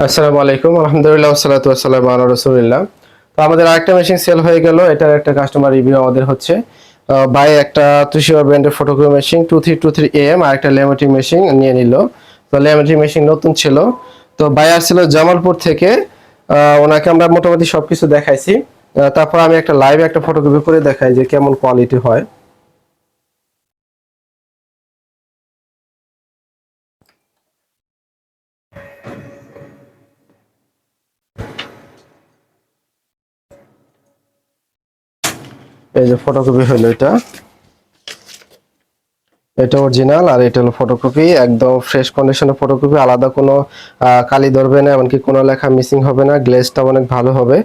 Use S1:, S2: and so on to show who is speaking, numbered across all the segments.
S1: আসসালামু আলাইকুম, আলহামদুলিল্লাহ সালাতু আসসালামু আলা রাসূলিল্লাহ। তো আমাদের আরেকটা মেশিন সেল হয়ে গেল, এটার একটা কাস্টমার রিভিউ আমাদের হচ্ছে। বাই একটা তুষিবা ব্র্যান্ডের photography machine two three two three M আর একটা লেমেটি মেশিন নিয়ে নিল। তো লেমেটি মেশিন নতুন ছিল। তো বাই আসছিল জামালপুর থেকে ওনাকে আমরা মোটামুটি সবকিছু দেখাইছি। তারপর আমি একটা লাইভে একটা ফটোগ্রাফি করে দেখাই যে কেমন কোয়ালিটি হয়। এই যে ফটোকপি হলো এটা। এটা অরিজিনাল আর এটা হলো ফটোকপি একদম ফ্রেশ কন্ডিশনের ফটোকপি আলাদা কোনো কালি ধরবে না এমনকি কোনো লেখা মিসিং হবে না গ্লেজটা অনেক ভালো হবে।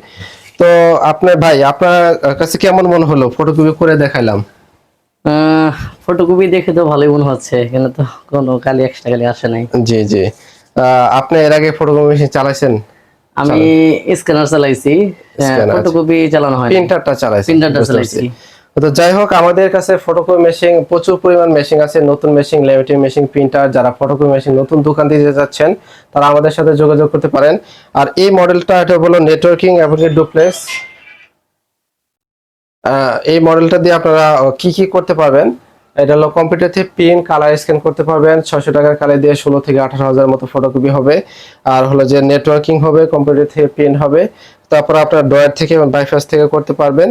S1: তো আপনার ভাই আপনার কাছে কেমন মনে হলো? ফটোকপি করে দেখাইলাম।
S2: ফটোকপি দেখে তো ভালোই মনে হচ্ছে এখানে তো কোনো কালি এক্সট্রা কালি আসে নাই।
S1: জি জি। আপনি এর আগে ফটোকপি মেশিন চালাইছেন?
S2: আমি স্ক্যানার চালাইছি। ফটোকপি চালানো হয়
S1: প্রিন্টারটা চালাইছেন
S2: প্রিন্টারটা চালাইছি।
S1: তো যাই হোক আমাদের কাছে ফটোকপি মেশিন প্রচুর পরিমাণ মেশিন আছে নতুন মেশিন লেমিটেড মেশিন প্রিন্টার যারা ফটোকপি মেশিন নতুন দোকান দিতে যাচ্ছেন তারা আমাদের সাথে যোগাযোগ করতে পারেন। আর এই মডেলটা এটা হলো নেটওয়ার্কিং এবং ডুপ্লেক্স এই মডেলটা দিয়ে আপনারা কি কি করতে পারবেন? এটা হলো কম্পিউটার থেকে প্রিন্ট কালার স্ক্যান করতে পারবেন। ছয়শো টাকার কালার দিয়ে ষোলো থেকে আঠারো হাজার মতো ফটোকপি হবে। আর হলো যে নেটওয়ার্কিং হবে কম্পিউটার থেকে প্রিন্ট হবে। তারপর আপনার ডয়ার থেকে বাইফাস থেকে করতে পারবেন।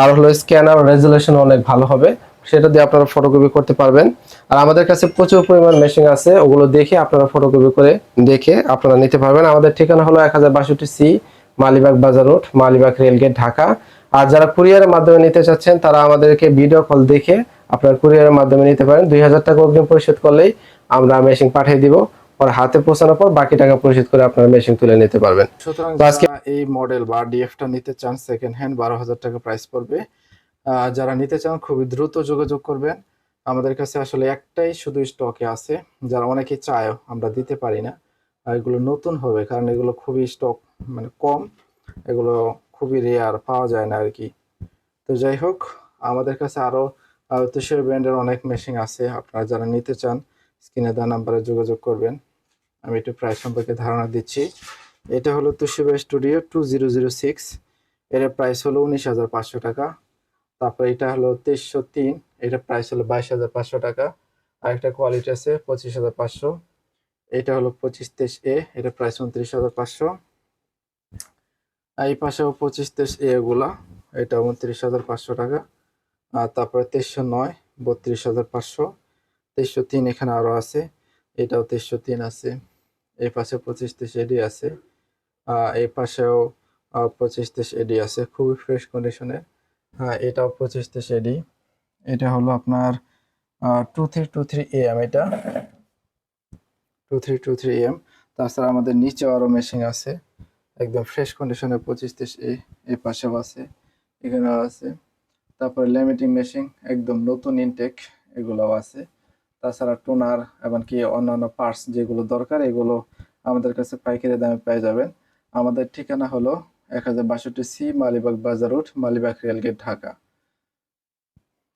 S1: আর হলো স্ক্যানার রেজুলেশন অনেক ভালো হবে। সেটা দিয়ে আপনারা ফটোকপি করতে পারবেন। আর আমাদের কাছে প্রচুর পরিমাণ মেশিন আছে। ওগুলো দেখে আপনারা ফটোকপি করে দেখে আপনারা নিতে পারবেন। আমাদের ঠিকানা হলো এক হাজার বাষট্টি C Malibagh Bazar road, Malibagh rail gate Dhaka. আর যারা কুরিয়ারের মাধ্যমে নিতে চাচ্ছেন, তারা আমাদেরকে ভিডিও কল দেখে আপনার কুরিয়ারের মাধ্যমে নিতে পারেন। দুই হাজার টাকা অগ্রিম পরিশোধ করলেই আমরা মেশিন পাঠিয়ে দিব। পর হাতে পৌঁছানোর পর বাকি টাকা পরিশোধ করে আপনার মেশিন তুলে নিতে পারবেন।
S3: সুতরাং
S1: আজকে-
S3: এই মডেল বা ডিএফটা নিতে চান সেকেন্ড হ্যান্ড বারো হাজার টাকা প্রাইস পড়বে। যারা নিতে চান খুবই দ্রুত যোগাযোগ করবেন। আমাদের কাছে আসলে একটাই শুধু স্টকে আছে যারা অনেকে চায় আমরা দিতে পারি না। আর এগুলো নতুন হবে কারণ এগুলো খুবই স্টক মানে কম। এগুলো খুবই রেয়ার পাওয়া যায় না আর কি। তো যাই হোক আমাদের কাছে আরও তুষার ব্র্যান্ডের অনেক মেশিন আছে, আপনারা যারা নিতে চান, স্ক্রিনে দেওয়া নাম্বারে যোগাযোগ করবেন। আমি একটু প্রাইস সম্পর্কে ধারণা দিচ্ছি। এটা হলো Toshiba studio two zero zero six এর প্রাইস হলো উনিশ হাজার পাঁচশো টাকা। তারপর এটা হলো তেইশশো তিন, এটা প্রাইস হলো বাইশ হাজার পাঁচশো টাকা। আরেকটা কোয়ালিটি আছে পঁচিশ হাজার পাঁচশো। এটা হলো পঁচিশ তেইশ এ এটা প্রাইস উনত্রিশ হাজার পাঁচশো। আর এই পাশেও পঁচিশ তেইশ এগুলা এটা উনত্রিশ হাজার পাঁচশো টাকা। আর তারপরে তেইশশো নয়, বত্রিশ হাজার পাঁচশো। তেইশশো তিন এখানে আরও আছে, এটাও তেইশশো তিন আছে। এই পাশে পঁচিশ তেইশ এডি আছে এই পাশেও পঁচিশ তেইশ এডি আছে, খুবই ফ্রেশ কন্ডিশনের হ্যাঁ এটাও পঁচিশ তেইশ এডি এটা হলো আপনার two three two three M এটা। Two three two three M তাছাড়া আমাদের নিচে আরও মেশিন আছে, একদম ফ্রেশ কন্ডিশনে পঁচিশ তেইশ এ এই পাশেও আছে, এখানেও আছে। তারপরে ল্যামিটিং মেশিন, একদম নতুন ইনটেক এগুলোও আছে। তাছাড়া টোনার এমনকি অন্যান্য পার্টস যেগুলো দরকার, এগুলো আমাদের কাছে পাইকারি দামে পেয়ে যাবেন। আমাদের ঠিকানা হলো এক হাজার বাষট্টি C Malibagh Bazar road, Malibagh rail gate Dhaka.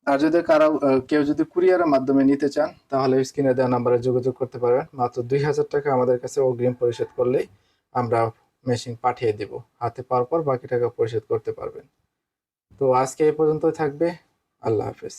S3: আর যদি কারও কেউ যদি কুরিয়ারের মাধ্যমে নিতে চান, তাহলে স্ক্রিনে দেওয়া নাম্বারে যোগাযোগ করতে পারবেন। মাত্র দুই হাজার টাকা আমাদের কাছে অগ্রিম পরিশোধ করলেই আমরা মেশিন পাঠিয়ে দিব। হাতে পাওয়ার পর বাকি টাকা পরিশোধ করতে পারবেন। তো আজকে এ পর্যন্ত থাকবে। আল্লাহ হাফেজ।